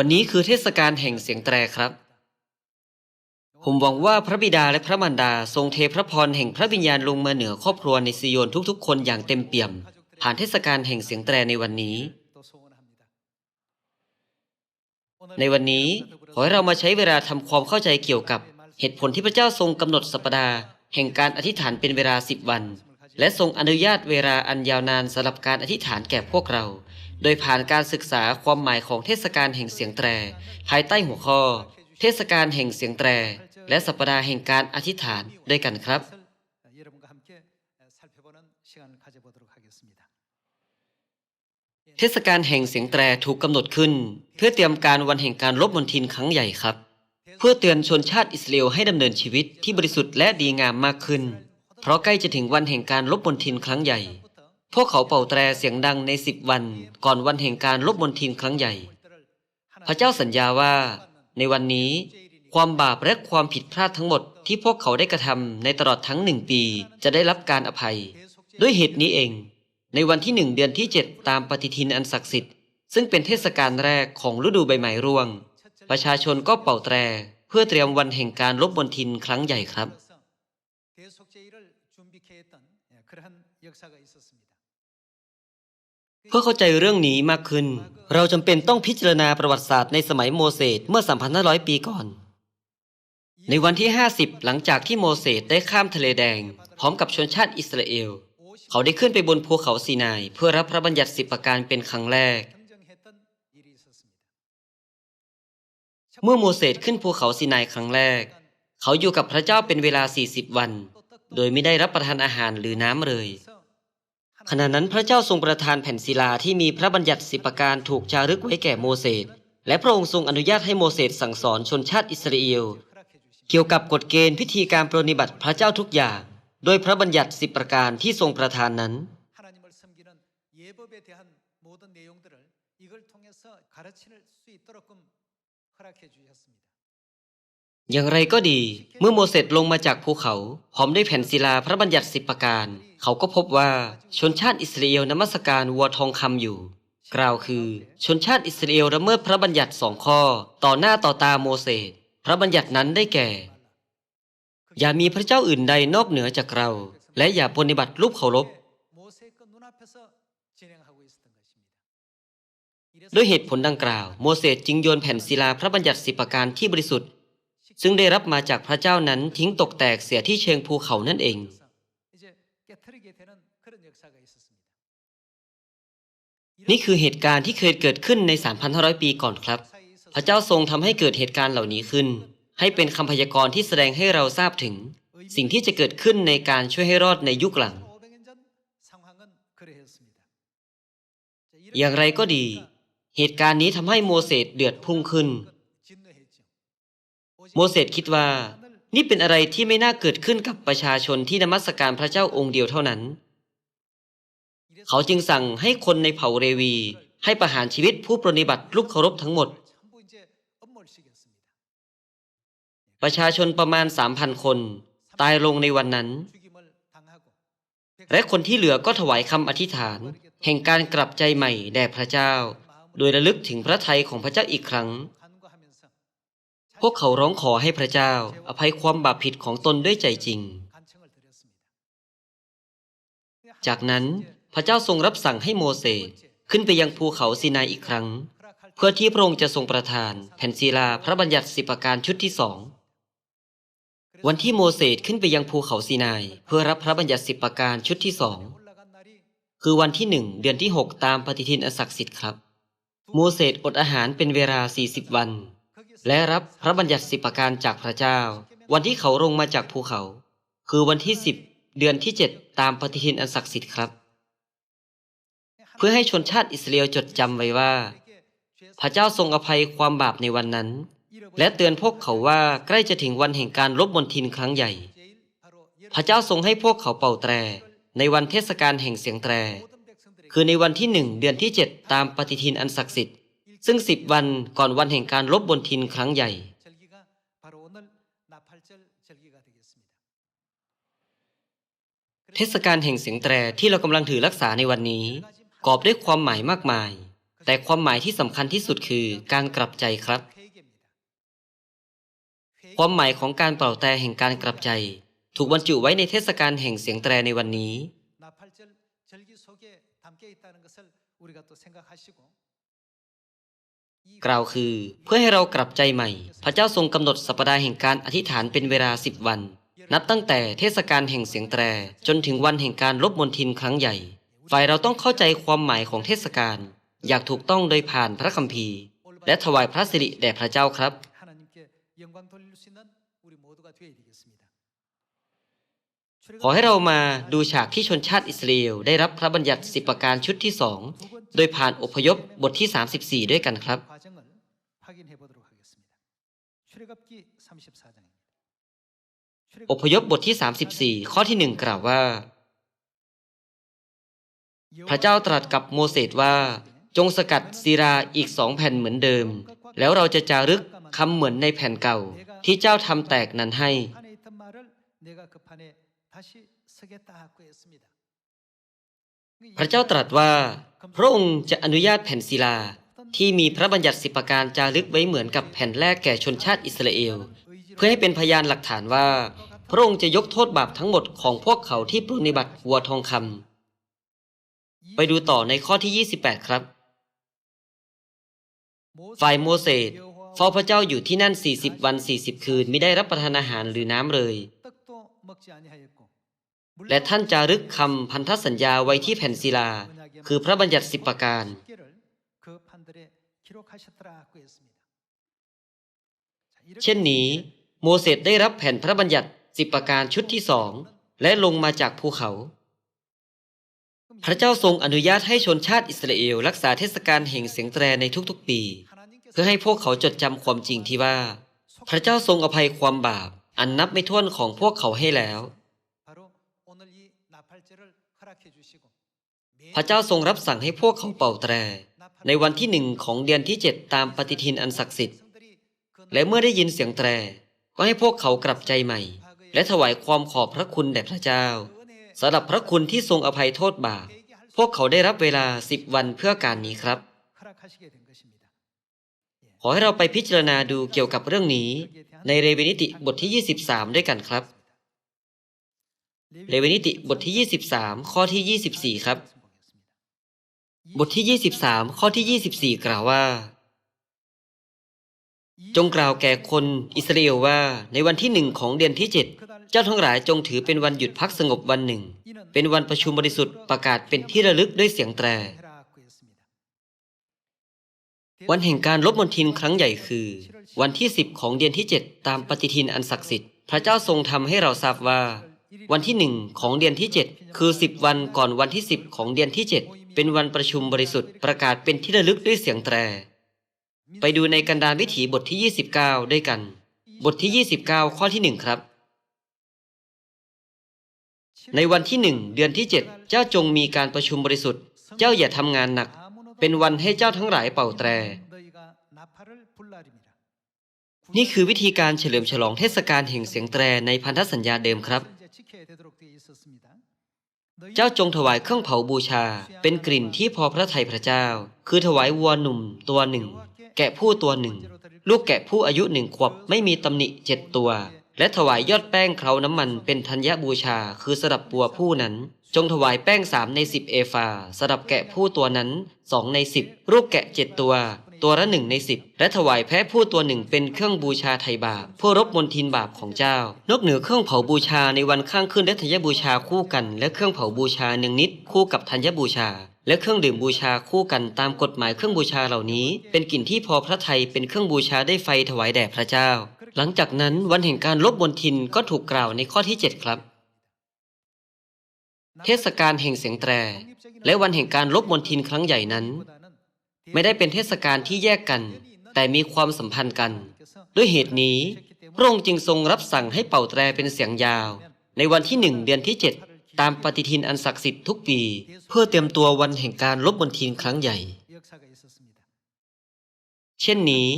วันนี้คือเทศกาลแห่งเสียงแตรครับ ผมหวังว่าพระบิดาและพระมารดาทรงเทพระพรแห่งพระวิญญาณลงมาเหนือครอบครัวในซิโยนทุกๆ คนอย่างเต็มเปี่ยม ผ่านเทศกาลแห่งเสียงแตรในวันนี้ ในวันนี้ขอให้เรามาใช้เวลาทำความเข้าใจเกี่ยวกับเหตุผลที่พระเจ้าทรงกำหนดสัปดาห์แห่งการอธิษฐานเป็นเวลาสิบวัน และทรงอนุญาตเวลาอันยาวนานสำหรับการอธิษฐานแก่พวกเรา โดยผ่านการศึกษาความหมายของเทศกาลแห่งเสียงแตร ภายใต้หัวข้อ เทศกาลแห่งเสียงแตร และสัปดาห์แห่งการอธิษฐานด้วยกันครับ เทศกาลแห่งเสียงแตรถูกกำหนดขึ้น เพื่อเตรียมการวันแห่งการลบมนทินครั้งใหญ่ครับ เพื่อเตือนชนชาติอิสราเอลให้ดำเนินชีวิตที่บริสุทธิ์และดีงามมากขึ้น เพราะใกล้จะถึงวันแห่งการลบมนทินครั้งใหญ่ พวกเขาเป่าแตรเสียงดังในสิบวันก่อนวันแห่งการลบมนทินครั้งใหญ่ พระเจ้าสัญญาว่า ในวันนี้ ความบาปและความผิดพลาดทั้งหมดที่พวกเขาได้กระทำในตลอดทั้งหนึ่งปีจะได้รับการอภัย ด้วยเหตุนี้เอง ในวันที่หนึ่งเดือนที่เจ็ดตามปฏิทินอันศักดิ์สิทธิ์ซึ่งเป็นเทศกาลแรกของฤดูใบไม้ร่วง ประชาชนก็เป่าแตรเพื่อเตรียมวันแห่งการลบบนทินครั้งใหญ่ครับ เพื่อเข้าใจเรื่องนี้มากขึ้น เราจำเป็นต้องพิจารณาประวัติศาสตร์ในสมัยโมเสสเมื่อ 3,500 ปีก่อน ในวันที่ 50 หลังจากที่โมเสสได้ข้ามทะเลแดง พร้อมกับชนชาติอิสราเอล เขาได้ขึ้นไปบนภูเขาซีนาย เพื่อรับพระบัญญัติสิบประการเป็นครั้งแรก เมื่อโมเสสขึ้นภูเขาซีนายครั้งแรก เขาอยู่กับพระเจ้าเป็นเวลา 40 วัน โดยไม่ได้รับประทานอาหารหรือน้ำเลย ขณะนั้นพระเจ้าทรงประทานแผ่นศิลาที่มีพระบัญญัติสิบประการถูกจารึกไว้แก่โมเสส และพระองค์ทรงอนุญาตให้โมเสสสั่งสอนชนชาติอิสราเอล เกี่ยวกับกฎเกณฑ์พิธีการปรนนิบัติพระเจ้าทุกอย่าง โดยพระบัญญัติสิบประการที่ทรงประทานนั้น 하나님을 섬기는 예법에 대한 모든 내용들을 이걸 통해서 가르칠 수 있도록끔 허락해 주셨습니다. อย่างไรก็ดี เมื่อโมเสสลงมาจากภูเขาพร้อมด้วยแผ่นศิลาพระบัญญัติสิบประการ เขาก็พบว่าชนชาติอิสราเอลนมัสการวัวทองคำอยู่ กล่าวคือ ชนชาติอิสราเอลละเมิดพระบัญญัติสองข้อ ต่อหน้าต่อตาโมเสสพระบัญญัตินั้นได้แก่ อย่ามีพระเจ้าอื่นใดนอกเหนือจากเรา และอย่าปฏิบัติรูปเคารพด้วยเหตุผลดังกล่าว โมเสสจึงโยนแผ่นศิลาพระบัญญัติสิบประการที่บริสุทธิ์ ซึ่งได้รับมาจากพระเจ้านั้นทิ้งตกแตกเสียที่เชิงภูเขานั่นเอง นี่คือเหตุการณ์ที่เคยเกิดขึ้นใน 3,500 ปีก่อนครับ พระเจ้าทรงทำให้เกิดเหตุการณ์เหล่านี้ขึ้น ให้เป็นคำพยากรณ์ที่แสดงให้เราทราบถึง สิ่งที่จะเกิดขึ้นในการช่วยให้รอดในยุคหลัง อย่างไรก็ดี เหตุการณ์นี้ทำให้โมเสสเดือดพุ่งขึ้น โมเสสคิดว่า นี่เป็นอะไรที่ไม่น่าเกิดขึ้นกับประชาชนที่นมัสการพระเจ้าองค์เดียวเท่านั้น เขาจึงสั่งให้คนในเผ่าเรวี ให้ประหารชีวิตผู้ปรนิบัติลูกเคารพทั้งหมด ประชาชนประมาณ 3,000 คน ตายลงในวันนั้น และคนที่เหลือก็ถวายคำอธิษฐาน แห่งการกลับใจใหม่แด่พระเจ้า โดยระลึกถึงพระทัยของพระเจ้าอีกครั้ง พวกเขาร้องขอให้พระเจ้า อภัยความบาปผิดของตนด้วยใจจริง จากนั้นพระเจ้าทรงรับสั่งให้โมเสสขึ้นไปยังภูเขาซีนายอีกครั้ง เพื่อที่พระองค์จะทรงประทาน แผ่นศิลาพระบัญญัติสิบประการชุดที่สองวันที่โมเสสขึ้นไปยังภูเขาซีนายเพื่อรับพระบัญญัติสิบประการชุดที่สองคือวันที่หนึ่งเดือนที่หกตามปฏิทินอศักดิ์สิทธิ์ครับ โมเสสอดอาหารเป็นเวลาสี่สิบวัน และรับพระบัญญัติสิบประการจากพระเจ้า วันที่เขาลงมาจากภูเขา คือวันที่สิบเดือนที่เจ็ดตามปฏิทินอันศักดิ์สิทธิ์ครับ เพื่อให้ชนชาติอิสราเอลจดจำไว้ว่า พระเจ้าทรงอภัยความบาปในวันนั้น และเตือนพวกเขาว่าใกล้จะถึงวันแห่งการลบบนทินครั้งใหญ่ พระเจ้าทรงให้พวกเขาเป่าแตร ในวันเทศกาลแห่งเสียงแตร คือในวันที่หนึ่งเดือนที่เจ็ดตามปฏิทินอันศักดิ์สิทธิ์ ซึ่งสิบวันก่อนวันแห่งการลบบนทินครั้งใหญ่ เทศกาลแห่งเสียงแตรที่เรากำลังถือรักษาในวันนี้ กอบด้วยความหมายมากมาย แต่ความหมายที่สำคัญที่สุดคือการกลับใจครับ ความหมายของการเป่าแตรแห่งการกลับใจ ถูกบรรจุไว้ในเทศกาลแห่งเสียงแตรในวันนี้ กล่าวคือ เพื่อให้เรากลับใจใหม่ พระเจ้าทรงกำหนดสัปดาห์แห่งการอธิษฐานเป็นเวลาสิบวัน นับตั้งแต่เทศกาลแห่งเสียงแตร จนถึงวันแห่งการลบมนทินครั้งใหญ่ ฝ่ายเราต้องเข้าใจความหมายของเทศกาลอยากถูกต้องโดยผ่านพระคัมภีร์ และถวายพระสิริแด่พระเจ้าครับ ขอให้เรามาดูฉากที่ชนชาติอิสราเอลได้รับพระบัญญัติสิบประการชุดที่สองโดยผ่านอพยพบทที่ 34 ด้วยกันครับ อพยพบทที่ 34 ข้อที่หนึ่งกล่าวว่า พระเจ้าตรัสกับโมเสสว่า จงสกัดซีราอีกสองแผ่นเหมือนเดิม แล้วเราจะจารึกคำเหมือนในแผ่นเก่า ที่เจ้าทำแตกนั้นให้ พระเจ้าตรัสว่า พระองค์จะอนุญาตแผ่นศิลาที่มีพระบัญญัติสิบประการจารึกไว้เหมือนกับแผ่นแรกแก่ชนชาติอิสราเอล เพื่อให้เป็นพยานหลักฐานว่า พระองค์จะยกโทษบาปทั้งหมดของพวกเขาที่ปรนิบัติวัวทองคำไปดูต่อในข้อที่ 28 ครับ ฝ่ายโมเสสเฝ้าพระเจ้าอยู่ที่นั่น 40 วัน 40 คืนไม่ได้รับประทานอาหารหรือน้ำเลย และท่านจารึกคำพันธสัญญาไว้ที่แผ่นศิลา คือพระบัญญัติสิบประการ เช่นนี้ โมเสสได้รับแผ่นพระบัญญัติสิบประการชุดที่สองและลงมาจากภูเขา พระเจ้าทรงอนุญาตให้ชนชาติอิสราเอลรักษาเทศกาลแห่งเสียงแตรในทุกๆปี เพื่อให้พวกเขาจดจำความจริงที่ว่า พระเจ้าทรงอภัยความบาป อันนับไม่ถ้วนของพวกเขาให้แล้ว พระเจ้าทรงรับสั่งให้พวกเขาเป่าแตร ในวันที่หนึ่งของเดือนที่เจ็ดตามปฏิทินอันศักดิ์สิทธิ์ และเมื่อได้ยินเสียงแตร ก็ให้พวกเขากลับใจใหม่ และถวายความขอบพระคุณแด่พระเจ้าสำหรับพระคุณที่ทรงอภัยโทษบาปพวกเขาได้รับเวลาสิบวันเพื่อการนี้ครับ ขอให้เราไปพิจารณาดูเกี่ยวกับเรื่องนี้ ในเรเวนิติบทที่ 23 ด้วยกันครับ เรเวนิติบทที่ 23 ข้อที่ 24 ครับ บทที่ 23 ข้อที่ 24 กล่าวว่า จงกล่าวแก่คนอิสราเอลว่า ในวันที่หนึ่งของเดือนที่เจ็ดเจ้าทั้งหลายจงถือเป็นวันหยุดพักสงบวันหนึ่ง เป็นวันประชุมบริสุทธิ์ประกาศเป็นที่ระลึกด้วยเสียงแตร วันแห่งการลบมนทินครั้งใหญ่คือ วันที่ 10 ของเดือนที่ 7 ตามปฏิทินอันศักดิ์สิทธิ์พระเจ้าทรงทำให้เราทราบว่า วันที่หนึ่งของเดือนที่ 7 คือ 10 วันก่อนวันที่ 10 ของเดือนที่ 7 เป็นวันประชุมบริสุทธิ์ประกาศเป็นที่ระลึกด้วยเสียงแตร ไปดูในกันดารวิถีบทที่ 29 ด้วยกัน บทที่ 29 ข้อที่ 1 ครับ ในวันที่หนึ่งเดือนที่ 7 เจ้าจงมีการประชุมบริสุทธิ์ เจ้าอย่าทำงานหนัก เป็นวันให้เจ้าทั้งหลายเป่าแตร นี่คือวิธีการเฉลิมฉลองเทศกาลแห่งเสียงแตรในพันธสัญญาเดิมครับ เจ้าจงถวายเครื่องเผาบูชา เป็นกลิ่นที่พอพระทัยพระเจ้า คือถวายวัวหนุ่มตัวหนึ่ง แกะผู้ตัวหนึ่ง ลูกแกะผู้อายุหนึ่งขวบไม่มีตำหนิเจ็ดตัว และถวายยอดแป้งเคล้าน้ำมันเป็นธัญญบูชา คือสดับบัวผู้นั้น จงถวายแป้งสามในสิบเอฟาสดับแกะผู้ตัวนั้นสองในสิบลูกแกะเจ็ดตัว ตัวละหนึ่งในสิบและถวายแพะผู้ตัวหนึ่งเป็นเครื่องบูชาไถ่บาปเพื่อรบมนทินบาปของเจ้า นอกเหนือเครื่องเผาบูชาในวันข้างขึ้นและธัญบูชาคู่กัน และเครื่องเผาบูชาหนึ่งนิดคู่กับธัญบูชา และเครื่องดื่มบูชาคู่กันตามกฎหมายเครื่องบูชาเหล่านี้ เป็นกลิ่นที่พอพระทัยเป็นเครื่องบูชาได้ไฟถวายแด่พระเจ้า หลังจากนั้นวันแห่งการลบมนทินก็ถูกกล่าวในข้อที่ 7 ครับ เทศกาลแห่งเสียงแตร และวันแห่งการลบมนทินครั้งใหญ่นั้น ไม่ได้เป็นเทศกาลที่แยกกัน แต่มีความสัมพันธ์กัน ด้วยเหตุนี้พระองค์จึงทรงรับสั่งให้เป่าแตรเป็นเสียงยาว ในวันที่หนึ่งเดือนที่7ตามปฏิทินอันศักดิ์สิทธิ์ทุกปี เพื่อเตรียมตัววันแห่งการลบมนทินครั้งใหญ่ เช่นนี้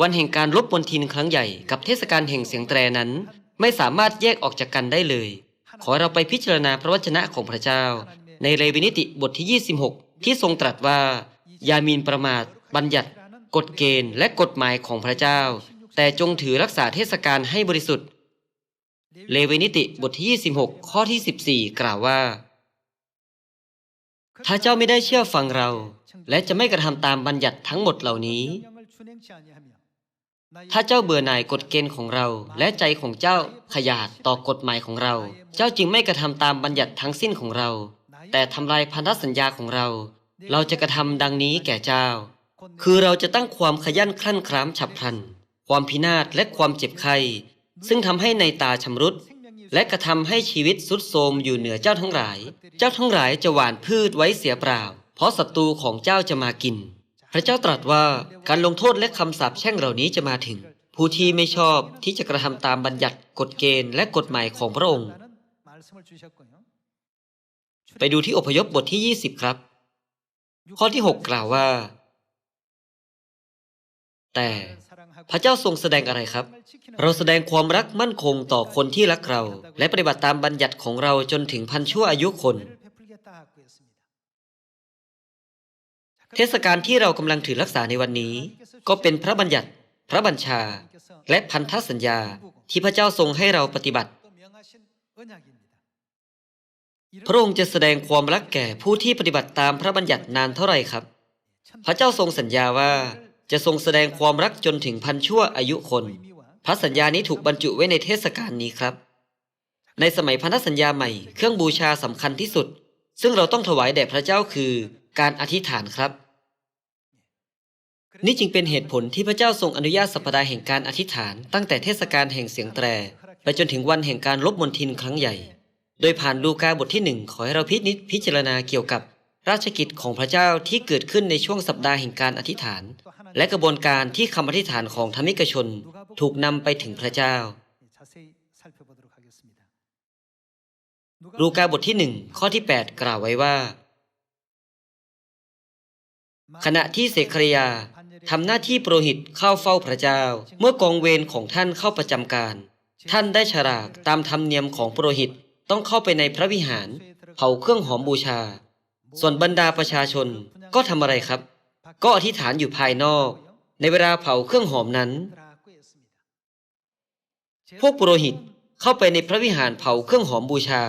วันแห่งการลบมนทินครั้งใหญ่กับเทศกาลแห่งเสียงแตรนั้น ไม่สามารถแยกออกจากกันได้เลย ขอเราไปพิจารณาพระวจนะของพระเจ้า ในเลวินิติบทที่ 26 ที่ทรงตรัสว่า ยามินประมาท บัญญัติ กฎเกณฑ์ และกฎหมายของพระเจ้า แต่จงถือรักษาเทศกาลให้บริสุทธิ์ เลวีนิติบทที่ 26 ข้อที่ 14 กล่าวว่า ถ้าเจ้าไม่ได้เชื่อฟังเรา และจะไม่กระทำตามบัญญัติทั้งหมดเหล่านี้ ถ้าเจ้าเบื่อหน่ายกฎเกณฑ์ของเรา และใจของเจ้าขยาดต่อกฎหมายของเรา เจ้าจึงไม่กระทำตามบัญญัติทั้งสิ้นของเรา แต่ทำลายพันธสัญญาของเรา เราจะกระทำดังนี้แก่เจ้า คือเราจะตั้งความขยันคลั่นคล้ามฉับพลัน ความพินาศและความเจ็บไข้ซึ่งทำให้ในตาชำรุด และกระทำให้ชีวิตสุดโทรมอยู่เหนือเจ้าทั้งหลาย เจ้าทั้งหลายจะหว่านพืชไว้เสียเปล่า เพราะศัตรูของเจ้าจะมากิน ระเจ้าตรัสว่าการลงโทษและคำสาปแช่งเหล่านี้จะมาถึง ผู้ที่ไม่ชอบที่จะกระทำตามบัญญัติกฎเกณฑ์และกฎหมายของพระองค์ ไปดูที่อพยพบทที่ 20 ครับ ข้อที่ 6 กล่าวว่า แต่พระเจ้าทรงแสดงอะไรครับ เราแสดงความรักมั่นคงต่อคนที่รักเรา และปฏิบัติตามบัญญัติของเราจนถึงพันชั่วอายุคน เทศกาลที่เรากำลังถือรักษาในวันนี้ ก็เป็นพระบัญญัติ พระบัญชา และพันธสัญญาที่พระเจ้าทรงให้เราปฏิบัติ พระองค์จะแสดงความรักแก่ผู้ที่ปฏิบัติตามพระบัญญัตินานเท่าไหร่ครับ พระเจ้าทรงสัญญาว่าจะทรงแสดงความรักจนถึงพันชั่วอายุคน พระสัญญานี้ถูกบรรจุไว้ในเทศกาลนี้ครับ ในสมัยพันธสัญญาใหม่เครื่องบูชาสำคัญที่สุด ซึ่งเราต้องถวายแด่พระเจ้าคือการอธิษฐานครับ นี่จึงเป็นเหตุผลที่พระเจ้าทรงอนุญาตสัปดาห์แห่งการอธิษฐาน ตั้งแต่เทศกาลแห่งเสียงแตร ไปจนถึงวันแห่งการลบมนทินครั้งใหญ่ โดยผ่านลูกาบทที่หนึ่งขอให้เราพินิจพิจารณาเกี่ยวกับราชกิจของพระเจ้าที่เกิดขึ้นในช่วงสัปดาห์แห่งการอธิษฐาน และกระบวนการที่คำอธิษฐานของธรรมิกชนถูกนำไปถึงพระเจ้า ลูกาบทที่หนึ่งข้อที่ 8 กล่าวไว้ว่า ขณะที่เสคริยา ทำหน้าที่โปรหิตเข้าเฝ้าพระเจ้า เมื่อกองเวรของท่านเข้าประจำการ ท่านได้ฉลากตามธรรมเนียมของโปรหิตต้องเข้าไปในพระวิหาร เผาเครื่องหอมบูชา ส่วนบรรดาประชาชนก็ทำอะไรครับ ก็อธิษฐานอยู่ภายนอก ในเวลาเผาเครื่องหอมนั้น พวกปรหิตเข้าไปในพระวิหารเผาเครื่องหอมบูชา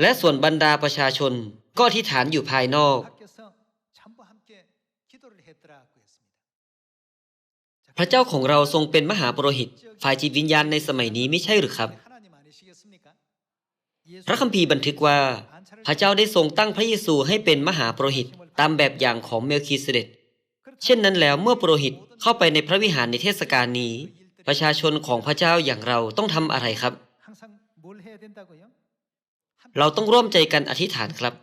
และส่วนบรรดาประชาชนก็อธิษฐานอยู่ภายนอก พระเจ้าของเราทรงเป็นมหาปรหิตฝ่ายจิตวิญญาณในสมัยนี้ไม่ใช่หรือครับ พระคัมภีร์บันทึกว่า พระเจ้าได้ทรงตั้งพระเยซูให้เป็นมหาปรหิตตามแบบอย่างของเมลคีเสเดตเช่นนั้นแล้วเมื่อปรหิตเข้าไปในพระวิหารในเทศกาลนี้ ประชาชนของพระเจ้าอย่างเราต้องทำอะไรครับ เราต้องร่วมใจกันอธิษฐานครับ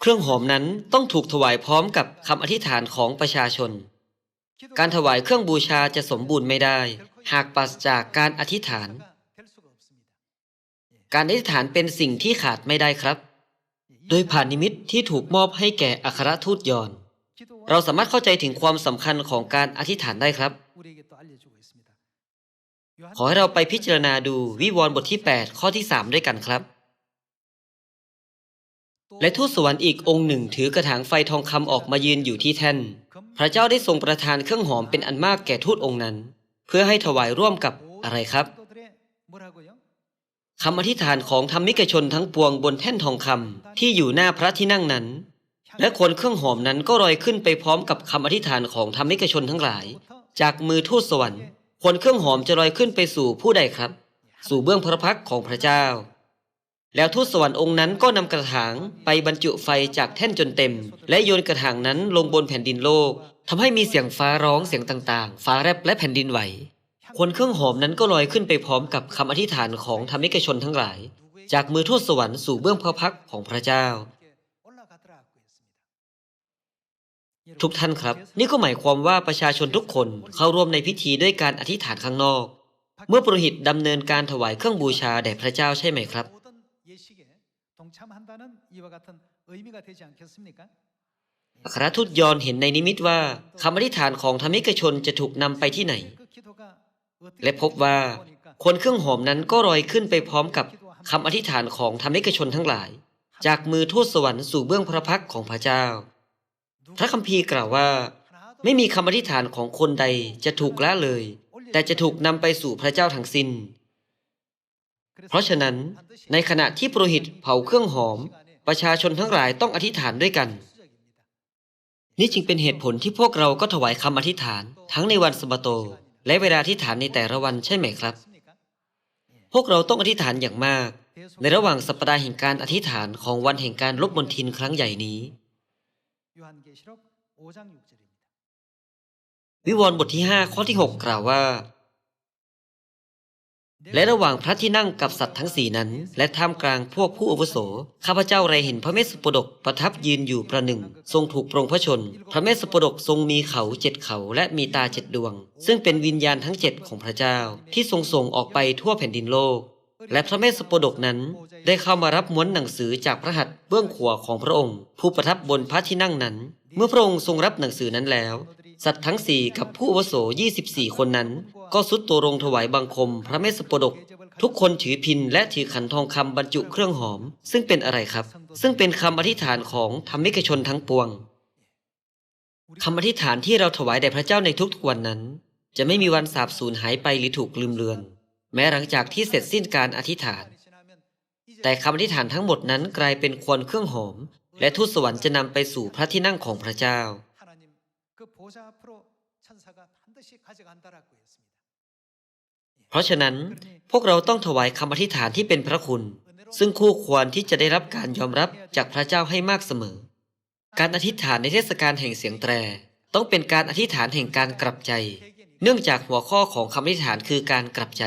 เครื่องหอมนั้นต้องถูกถวายพร้อมกับคำอธิษฐานของประชาชน การถวายเครื่องบูชาจะสมบูรณ์ไม่ได้ หากปราศจากการอธิษฐาน การอธิษฐานเป็นสิ่งที่ขาดไม่ได้ครับ โดยผ่านนิมิตที่ถูกมอบให้แก่อัครทูตยอน เราสามารถเข้าใจถึงความสำคัญของการอธิษฐานได้ครับ ขอให้เราไปพิจารณาดูวิวรณ์บทที่ 8 ข้อที่ 3 ด้วยกันครับ และทูตสวรรค์อีกองค์หนึ่งถือกระถางไฟทองคำออกมายืนอยู่ที่แท่น พระเจ้าได้ทรงประทานเครื่องหอมเป็นอันมากแก่ทูตองค์นั้น เพื่อให้ถวายร่วมกับอะไรครับคำอธิษฐานของธรรมิกชนทั้งปวงบนแท่นทองคำที่อยู่หน้าพระที่นั่งนั้น และคนเครื่องหอมนั้นก็ลอยขึ้นไปพร้อมกับคำอธิษฐานของธรรมิกชนทั้งหลาย จากมือทูตสวรรค์คนเครื่องหอมจะลอยขึ้นไปสู่ผู้ใดครับ สู่เบื้องพระพักของพระเจ้า แล้วทูตสวรรค์องค์นั้นก็นำกระถางไปบรรจุไฟจากแท่นจนเต็ม และโยนกระถางนั้นลงบนแผ่นดินโลกทำให้มีเสียงฟ้าร้องเสียงต่างๆ ฟ้าแรบและแผ่นดินไหวคนเครื่องหอมนั้นก็ลอยขึ้นไปพร้อมกับคำอธิษฐานของธรรมิกชนทั้งหลาย จากมือทูตสวรรค์สู่เบื้องพระพักของพระเจ้า ทุกท่านครับ นี่ก็หมายความว่าประชาชนทุกคนเข้าร่วมในพิธีด้วยการอธิษฐานข้างนอก เมื่อปรหิตดำเนินการถวายเครื่องบูชาแด่พระเจ้าใช่ไหมครับ อัครทูตยอนเห็นในนิมิตว่าคำอธิษฐานของธรรมิกชนจะถูกนำไปที่ไหน และพบว่าคนเครื่องหอมนั้นก็ลอยขึ้นไปพร้อมกับคำอธิษฐานของธรรมิกชนทั้งหลาย จากมือทูตสวรรค์สู่เบื้องพระพักตร์ของพระเจ้า พระคัมภีร์กล่าวว่า ไม่มีคำอธิษฐานของคนใดจะถูกละเลย แต่จะถูกนำไปสู่พระเจ้าทั้งสิ้น เพราะฉะนั้นในขณะที่ปรหิตเผาเครื่องหอม ประชาชนทั้งหลายต้องอธิษฐานด้วยกัน นี่จึงเป็นเหตุผลที่พวกเราก็ถวายคำอธิษฐาน ทั้งในวันสมบโต และเวลาอธิษฐานในแต่ละวันใช่ไหมครับ พวกเราต้องอธิษฐานอย่างมาก ในระหว่างสัปดาห์แห่งการอธิษฐานของวันแห่งการลบบนทินครั้งใหญ่นี้ วิวรณ์บทที่ 5 ข้อที่ 6 กล่าวว่า และระหว่างพระที่นั่งกับสัตว์ทั้งสี่นั้น และท่ามกลางพวกผู้อาวุโส ข้าพเจ้าไรเห็นพระเมสสปดกประทับยืนอยู่ประหนึ่ง ทรงถูกปรงพระชน พระเมสสปดกทรงมีเขาเจ็ดเขาและมีตาเจ็ดดวง ซึ่งเป็นวิญญาณทั้งเจ็ดของพระเจ้า ที่ทรงส่งออกไปทั่วแผ่นดินโลก และพระเมสสปดกนั้น ได้เข้ามารับม้วนหนังสือจากพระหัตถ์เบื้องขวาของพระองค์ ผู้ประทับบนพระที่นั่งนั้น เมื่อพระองค์ทรงรับหนังสือนั้นแล้ว สัตว์ทั้งสี่กับผู้วโส 24 คนนั้น ก็สุดตัวลงถวายบังคม พระเมสสปดก ทุกคนถือพินและถือขันทองคำบรรจุเครื่องหอม ซึ่งเป็นอะไรครับ ซึ่งเป็นคำอธิษฐานของธรรมิกชนทั้งปวงคำอธิษฐานที่เราถวายแด่พระเจ้าในทุกๆวันนั้น จะไม่มีวันสาบสูญหายไปหรือถูกลืมเลือน แม้หลังจากที่เสร็จสิ้นการอธิษฐาน แต่คำอธิษฐานทั้งหมดนั้นกลายเป็นควนเครื่องหอม และทูตสวรรค์จะนำไปสู่พระที่นั่งของพระเจ้า 그 보좌 앞으로 천사가 반드시 가져간다라고 했습니다. เพราะฉะนั้น พวกเราต้องถวายคำอธิษฐานที่เป็นพระคุณ ซึ่งคู่ควรที่จะได้รับการยอมรับจากพระเจ้าให้มากเสมอ การอธิษฐานในเทศกาลแห่งเสียงแตร ต้องเป็นการอธิษฐานแห่งการกลับใจ เนื่องจากหัวข้อของคำอธิษฐานคือการกลับใจ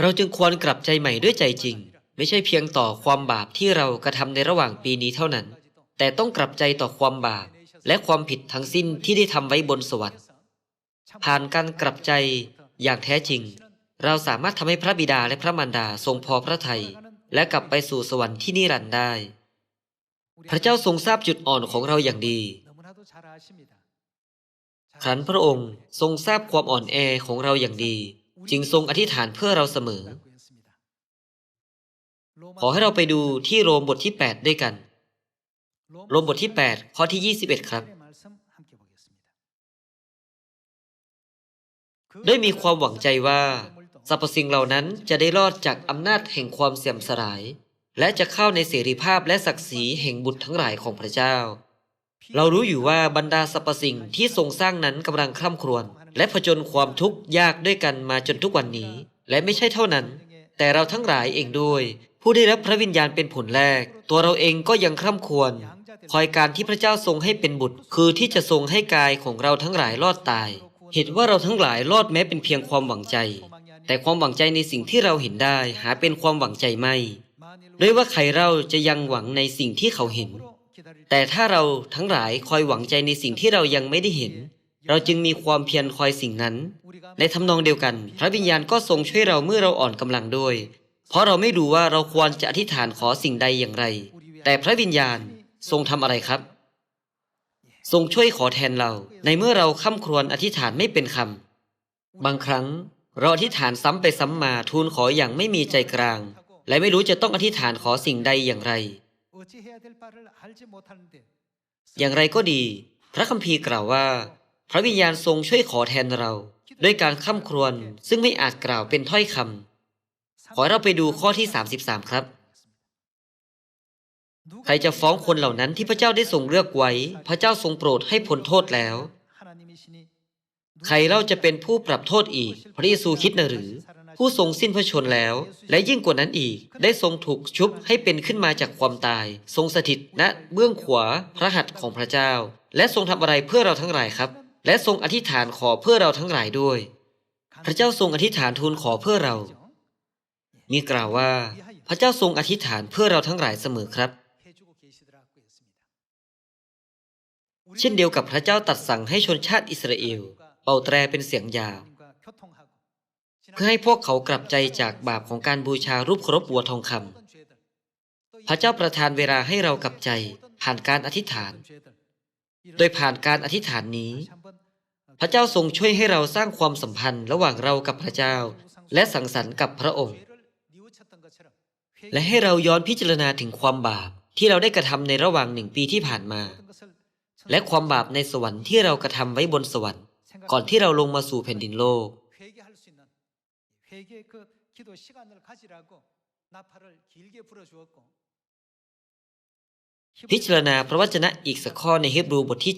เราจึงควรกลับใจใหม่ด้วยใจจริง ไม่ใช่เพียงต่อความบาปที่เรากระทำในระหว่างปีนี้เท่านั้น แต่ต้องกลับใจต่อความบาป และความผิดทั้งสิ้นที่ได้ทำไว้บนสวรรค์ผ่านการกลับใจอย่างแท้จริง เราสามารถทำให้พระบิดาและพระมารดาทรงพอพระทยัยและกลับไปสู่สวรรค์ที่นิรันดร์ได้ พระเจ้าทรงทราบจุดอ่อนของเราอย่างดี ครั้นพระองค์ทรงทราบความอ่อนแอของเราอย่างดี จึงทรงอธิษฐานเพื่อเราเสมอ ขอให้เราไปดูที่โรมบทที่ 8 ด้วยกัน โรมบทที่ 8 ข้อที่ 21 ครับ ได้มีความหวังใจว่าสรรพสิ่งเหล่านั้นจะได้รอดจากอำนาจแห่งความเสื่อมสลาย และจะเข้าในเสรีภาพและศักดิ์ศรีแห่งบุตรทั้งหลายของพระเจ้า เรารู้อยู่ว่าบรรดาสรรพสิ่งที่ทรงสร้างนั้นกำลังคร่ำครวญและผจญความทุกข์ยากด้วยกันมาจนทุกวันนี้ และไม่ใช่เท่านั้น แต่เราทั้งหลายเองด้วย ผู้ได้รับพระวิญญาณเป็นผลแรก ตัวเราเองก็ยังคร่ำครวญ คอยการที่พระเจ้าทรงให้เป็นบุตร คือที่จะทรงให้กายของเราทั้งหลายรอดตาย เห็นว่าเราทั้งหลายรอดแม้เป็นเพียงความหวังใจ แต่ความหวังใจในสิ่งที่เราเห็นได้หาเป็นความหวังใจไม่ด้วยว่าใครเราจะยังหวังในสิ่งที่เขาเห็น แต่ถ้าเราทั้งหลายคอยหวังใจในสิ่งที่เรายังไม่ได้เห็น เราจึงมีความเพียรคอยสิ่งนั้น ในทำนองเดียวกัน พระวิญญาณก็ทรงช่วยเราเมื่อเราอ่อนกำลังด้วย เพราะเราไม่รู้ว่าเราควรจะอธิษฐานขอสิ่งใดอย่างไร แต่พระวิญญาณ ทรงทำอะไรครับ ทรงช่วยขอแทนเรา ในเมื่อเราข้าครวญอธิษฐานไม่เป็นคำบางครั้งเราอธิษฐานซ้ำไปซ้ำมาทูลขออย่างไม่มีใจกลาง และไม่รู้จะต้องอธิษฐานขอสิ่งใดอย่างไร อย่างไรก็ดี พระคัมภีร์กล่าวว่า พระวิญญาณทรงช่วยขอแทนเรา ด้วยการข้าครวญซึ่งไม่อาจกล่าวเป็นถ้อยคำขอเราไปดูข้อที่ 33 ครับ ใครจะฟ้องคนเหล่านั้นที่พระเจ้าได้ทรงเลือกไว้ พระเจ้าทรงโปรดให้พ้นโทษแล้ว ใครเล่าจะเป็นผู้ปรับโทษอีก พระเยซูคิดนะหรือ ผู้ทรงสิ้นพระชนแล้ว และยิ่งกว่านั้นอีก ได้ทรงถูกชุบให้เป็นขึ้นมาจากความตาย ทรงสถิตณเบื้องขวาพระหัตถ์ของพระเจ้า และทรงทำอะไรเพื่อเราทั้งหลายครับ และทรงอธิษฐานขอเพื่อเราทั้งหลายด้วย พระเจ้าทรงอธิษฐานทูลขอเพื่อเรา มีกล่าวว่า พระเจ้าทรงอธิษฐานเพื่อเราทั้งหลายเสมอครับ เช่นเดียวกับพระเจ้าตัดสั่งให้ชนชาติอิสราเอล เป่าแตรเป็นเสียงยาว เพื่อให้พวกเขากลับใจจากบาปของการบูชารูปเคารพวัวทองคำพระเจ้าประทานเวลาให้เรากลับใจผ่านการอธิษฐาน โดยผ่านการอธิษฐานนี้ พระเจ้าทรงช่วยให้เราสร้างความสัมพันธ์ระหว่างเรากับพระเจ้า และสังสรรค์กับพระองค์ และให้เราย้อนพิจารณาถึงความบาปที่เราได้กระทำในระหว่างหนึ่งปีที่ผ่านมา และความบาปในสวรรค์ที่เรากระทำไว้บนสวรรค์ ก่อนที่เราลงมาสู่แผ่นดินโลก พิจารณาพระวจนะอีกสักข้อในฮิบรูบทที่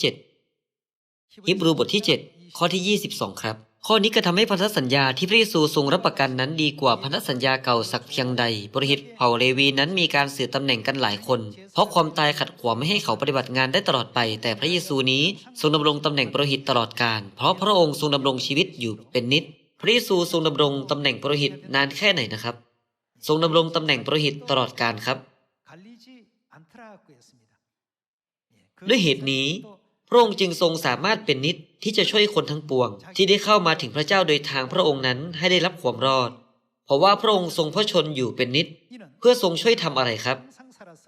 7 ฮิบรูบทที่ 7 ข้อที่ 22 ครับ ข้อนี้ก็ทำให้พันธสัญญาที่พระเยซูทรงรับประกันนั้นดีกว่าพันธสัญญาเก่าสักเพียงใด บริหิตเผ่าเลวีนั้นมีการสื่อตำแหน่งกันหลายคน เพราะความตายขัดขวางไม่ให้เขาปฏิบัติงานได้ตลอดไป แต่พระเยซูนี้ทรงดำรงตำแหน่งบริหิตตลอดการ เพราะพระองค์ทรงดำรงชีวิตอยู่เป็นนิด พระเยซูทรงดำรงตำแหน่งบริหิตนานแค่ไหนนะครับ ทรงดำรงตำแหน่งบริหิตตลอดการครับ ด้วยเหตุนี้ พระองค์จึงทรงสามารถเป็นนิด ที่จะช่วยคนทั้งปวง ที่ได้เข้ามาถึงพระเจ้าโดยทางพระองค์นั้นให้ได้รับความรอด เพราะว่าพระองค์ทรงพระชนอยู่เป็นนิด เพื่อทรงช่วยทำอะไรครับ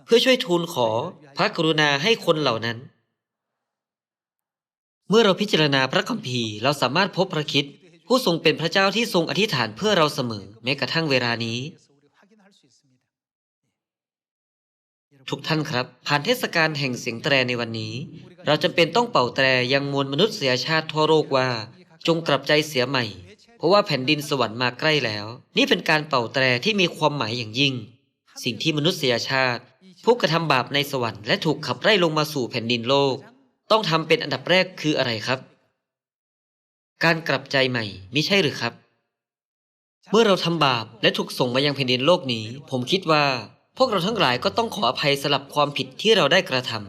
เพื่อช่วยทูลขอพระกรุณาให้คนเหล่านั้น เมื่อเราพิจารณาพระคัมภีร์เราสามารถพบพระคิดผู้ทรงเป็นพระเจ้าที่ทรงอธิษฐานเพื่อเราเสมอแม้กระทั่งเวลานี้ ทุกท่านครับ ผ่านเทศกาลแห่งเสียงแตรในวันนี้ เราจำเป็นต้องเป่าแตรยังมวลมนุษยชาติทั่วโลกว่า จงกลับใจเสียใหม่ เพราะว่าแผ่นดินสวรรค์มาใกล้แล้ว นี่เป็นการเป่าแตรที่มีความหมายอย่างยิ่ง สิ่งที่มนุษยชาติ ผู้กระทำบาปในสวรรค์และถูกขับไล่ลงมาสู่แผ่นดินโลก ต้องทำเป็นอันดับแรกคืออะไรครับ การกลับใจใหม่มิใช่หรือครับ เมื่อเราทำบาปและถูกส่งมายังแผ่นดินโลกนี้ ผมคิดว่า พวกเราทั้งหลายก็ต้องขออภัยสำหรับความผิดที่เราได้กระทำ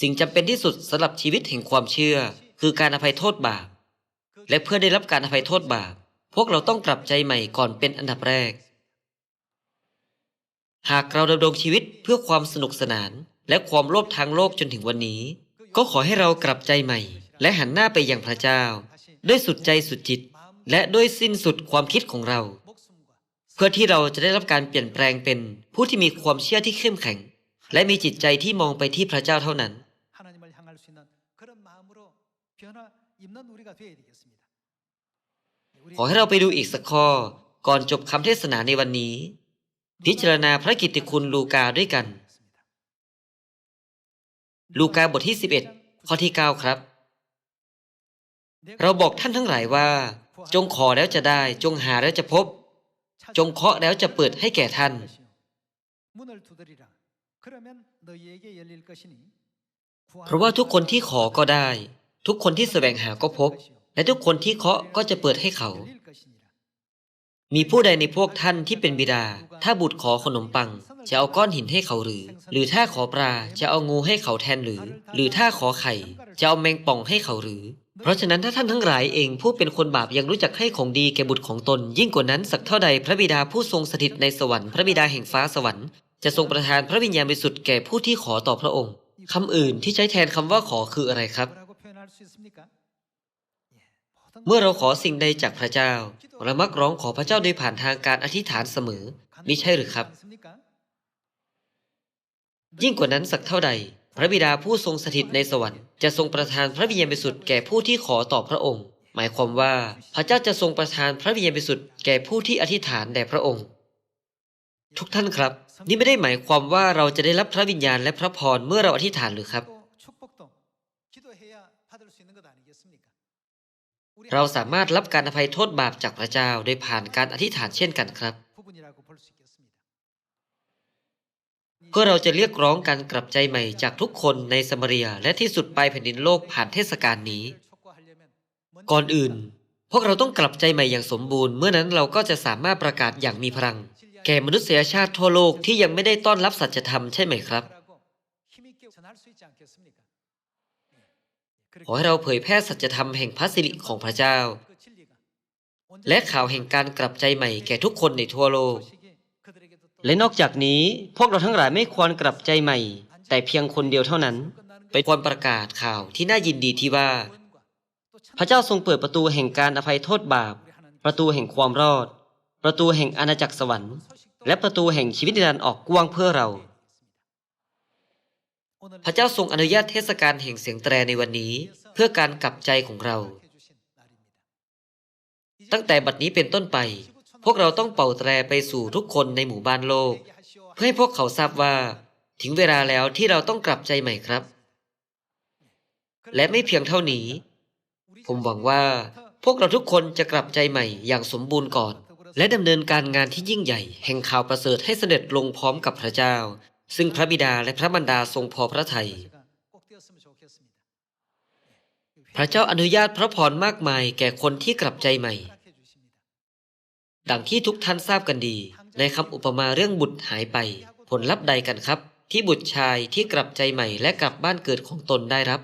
สิ่งจำเป็นที่สุดสำหรับชีวิตแห่งความเชื่อ คือการอภัยโทษบาป และเพื่อได้รับการอภัยโทษบาป พวกเราต้องกลับใจใหม่ก่อนเป็นอันดับแรก หากเราดำรงชีวิตเพื่อความสนุกสนาน และความโลภทางโลกจนถึงวันนี้ ก็ขอให้เรากลับใจใหม่ และหันหน้าไปยังพระเจ้า ด้วยสุดใจสุดจิต และด้วยสิ้นสุดความคิดของเรา เพื่อที่เราจะได้รับการเปลี่ยนแปลงเป็นผู้ที่มีความเชื่อที่เข้มแข็ง และมีจิตใจที่มองไปที่พระเจ้าเท่านั้น ขอให้เราไปดูอีกสักข้อก่อนจบคำเทศนาในวันนี้ พิจารณาพระกิตติคุณลูกาด้วยกัน ลูกาบทที่ 11 ข้อที่ 9 ครับ เราบอกท่านทั้งหลายว่า จงขอแล้วจะได้ จงหาแล้วจะพบ จงเคาะแล้วจะเปิดให้แก่ท่าน เพราะว่าทุกคนที่ขอก็ได้ ทุกคนที่แสวงหาก็พบ และทุกคนที่เคาะก็จะเปิดให้เขา มีผู้ใดในพวกท่านที่เป็นบิดา ถ้าบุตรขอขนมปัง จะเอาก้อนหินให้เขาหรือ หรือถ้าขอปลาจะเอางูให้เขาแทนหรือ หรือถ้าขอไข่ จะเอาแมงป่องให้เขาหรือ เพราะฉะนั้นถ้าท่านทั้งหลายเองผู้เป็นคนบาปยังรู้จักให้ของดีแก่บุตรของตน ยิ่งกว่านั้นสักเท่าใดพระบิดาผู้ทรงสถิตในสวรรค์พระบิดาแห่งฟ้าสวรรค์จะทรงประทานพระวิญญาณบริสุทธิ์แก่ผู้ที่ขอต่อพระองค์คำอื่นที่ใช้แทนคำว่าขอคืออะไรครับ เมื่อเราขอสิ่งใดจากพระเจ้า เรามักร้องขอพระเจ้าโดยผ่านทางการอธิษฐานเสมอมิใช่หรือครับ ยิ่งกว่านั้นสักเท่าใด พระบิดาผู้ทรงสถิตในสวรรค์จะทรงประทานพระวิญญาณบริสุทธิ์แก่ผู้ที่ขอต่อพระองค์ หมายความว่าพระเจ้าจะทรงประทานพระวิญญาณบริสุทธิ์แก่ผู้ที่อธิษฐานแด่พระองค์ ทุกท่านครับ นี่ไม่ได้หมายความว่าเราจะได้รับพระวิญญาณและพระพรเมื่อเราอธิษฐานหรือครับ เราสามารถรับการอภัยโทษบาปจากพระเจ้าโดยผ่านการอธิษฐานเช่นกันครับ พื่อเราจะเรียกร้องการกลับใจใหม่จากทุกคนในสมาเรียและที่สุดไปแผ่นดินโลกผ่านเทศกาลนี้ ก่อนอื่น พวกเราต้องกลับใจใหม่อย่างสมบูรณ์เมื่อนั้นเราก็จะสามารถประกาศอย่างมีพลัง แก่มนุษยชาติทั่วโลกที่ยังไม่ได้ต้อนรับสัจธรรมใช่ไหมครับ ขอให้เราเผยแพร่สัจธรรมแห่งพระสิริของพระเจ้า และข่าวแห่งการกลับใจใหม่แก่ทุกคนในทั่วโลก และนอกจากนี้พวกเราทั้งหลายไม่ควรกลับใจใหม่ แต่เพียงคนเดียวเท่านั้น ไปควรประกาศข่าวที่น่ายินดีที่ว่า พระเจ้าทรงเปิดประตูแห่งการอภัยโทษบาป ประตูแห่งความรอด ประตูแห่งอาณาจักรสวรรค์ และประตูแห่งชีวิตนิรันดร์ออกกว้างเพื่อเรา พระเจ้าทรงอนุญาตเทศกาลแห่งเสียงแตรในวันนี้ เพื่อการกลับใจของเรา ตั้งแต่บัดนี้เป็นต้นไป พวกเราต้องเป่าแตรไปสู่ทุกคนในหมู่บ้านโลก เพื่อให้พวกเขาทราบว่า ถึงเวลาแล้วที่เราต้องกลับใจใหม่ครับ และไม่เพียงเท่านี้ ผมหวังว่าพวกเราทุกคนจะกลับใจใหม่อย่างสมบูรณ์ก่อน และดำเนินการงานที่ยิ่งใหญ่ แห่งข่าวประเสริฐให้เสด็จลงพร้อมกับพระเจ้า ซึ่งพระบิดาและพระมารดาทรงพอพระทัยพระเจ้าอนุญาตพระพรมากมายแก่คนที่กลับใจใหม่ ดังที่ทุกท่านทราบกันดี ในคำอุปมาเรื่องบุตรหายไป ผลลัพธ์ใดกันครับ ที่บุตรชายที่กลับใจใหม่และกลับบ้านเกิดของตนได้รับ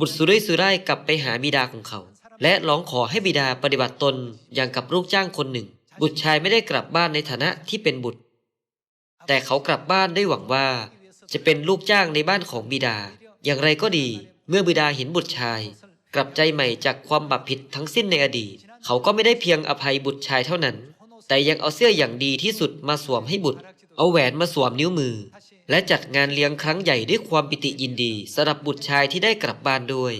บุตรสุรุ่ยสุร่ายกลับไปหาบิดาของเขา และร้องขอให้บิดาปฏิบัติตนอย่างกับลูกจ้างคนหนึ่ง บุตรชายไม่ได้กลับบ้านในฐานะที่เป็นบุตร แต่เขากลับบ้านด้วยหวังว่า จะเป็นลูกจ้างในบ้านของบิดา อย่างไรก็ดี เมื่อบิดาเห็นบุตรชาย กลับใจใหม่จากความบาปผิดทั้งสิ้นในอดีต เขาก็ไม่ได้เพียงอภัยบุตรชายเท่านั้น แต่ยังเอาเสื้ออย่างดีที่สุดมาสวมให้บุตร เอาแหวนมาสวมนิ้วมือ และจัดงานเลี้ยงครั้งใหญ่ด้วยความปิติยินดีสำหรับบุตรชายที่ได้กลับบ้านด้วย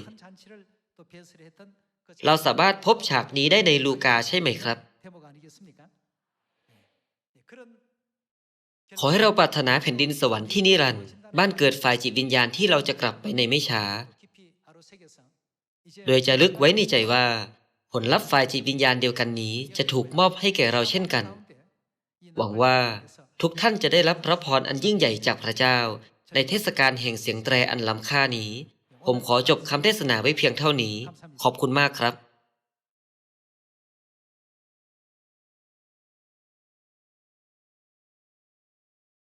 เราสามารถพบฉากนี้ได้ในลูกาใช่ไหมครับขอให้เราปรารถนาแผ่นดินสวรรค์ที่นิรันดร์บ้านเกิดฝ่ายจิตวิญญาณที่เราจะกลับไปในไม่ช้า โดยจะลึกไว้ในใจว่า ลลัพธ์ฝ่ายจิตวิญญาณเดียวกันนี้จะถูกมอบให้แก่เราเช่นกัน หวังว่าทุกท่านจะได้รับพระพรอันยิ่งใหญ่จากพระเจ้า ในเทศกาลแห่งเสียงแตรอันล้ำค่านี้ ผมขอจบคำเทศนาไว้เพียงเท่านี้ ขอบคุณมากครับ